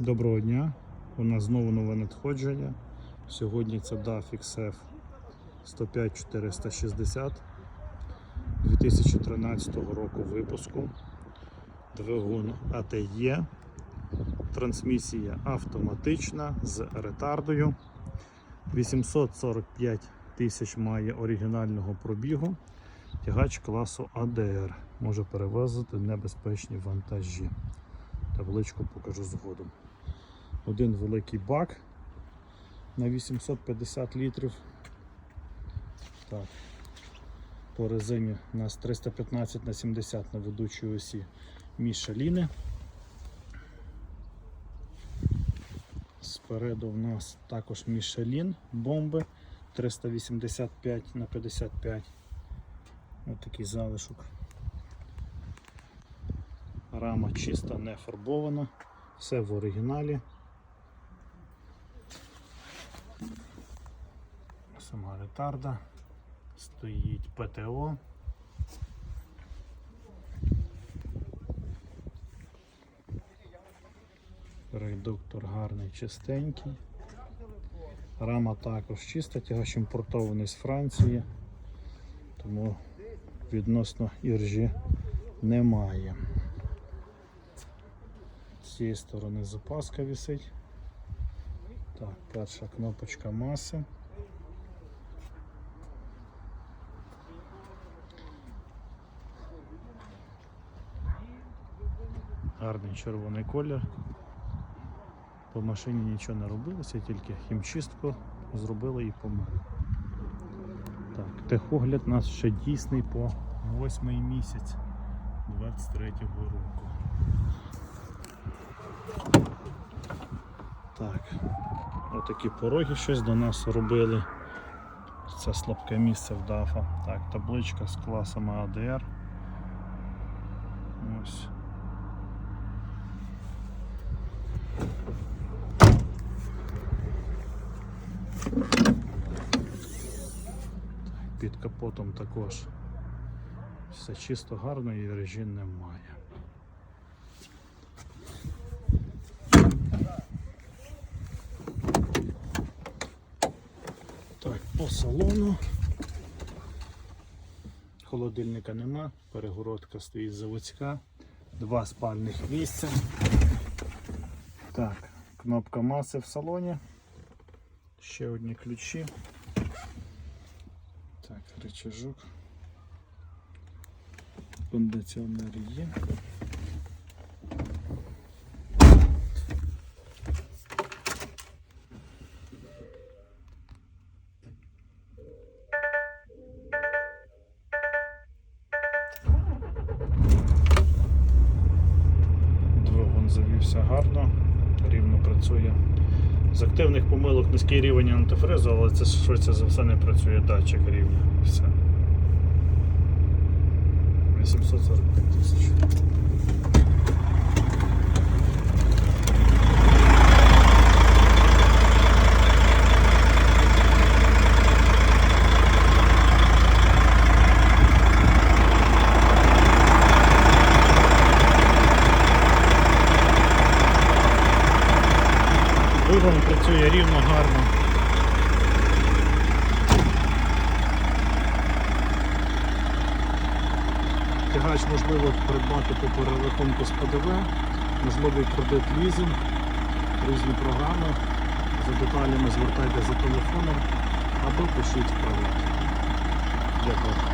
Доброго дня. У нас знову нове надходження. Сьогодні це DAF XF 105460 2013 року випуску. Двигун ATE. Трансмісія автоматична з ретардою. 845 тисяч має оригінального пробігу. Тягач класу ADR. Може перевозити небезпечні вантажі. Табличку покажу згодом. Один великий бак на 850 літрів. Так. По резині у нас 315 на 70 на ведучій осі Мішеліни. Спереду в нас також Мішелін бомби 385 на 55. Ось такий залишок. Рама чиста, не фарбована, все в оригіналі. Сама ретарда, стоїть ПТО. Редуктор гарний, чистенький. Рама також чиста, тягач імпортований з Франції, тому відносно іржі немає. З цієї сторони запаска висить. Так, перша кнопочка маси. Гарний червоний колір. По машині нічого не робилося, тільки хімчистку зробили і помили. Так, техогляд у нас ще дійсний по восьмий місяць 23-го року. Так, отакі пороги щось до нас робили. Це слабке місце в ДАФа. Так, табличка з класом ADR. Ось. Під капотом також все чисто гарно і режі немає. Так, по салону. Холодильника нема, перегородка стоїть заводська, два спальних місця. Так, кнопка маси в салоні. Ще одні ключі. Так, рычажок. Кондиціонер є. Завівся гарно, рівно працює. З активних помилок низький рівень антифризу, але це швидше за все не працює датчик рівня. Все. 845 тисяч. Двигун працює рівно, гарно. Тягач можливо придбати по перерахунку з ПДВ, можливий кредит лізинг, різні програми. За деталями звертайте за телефоном або пишіть в приват. Дякую.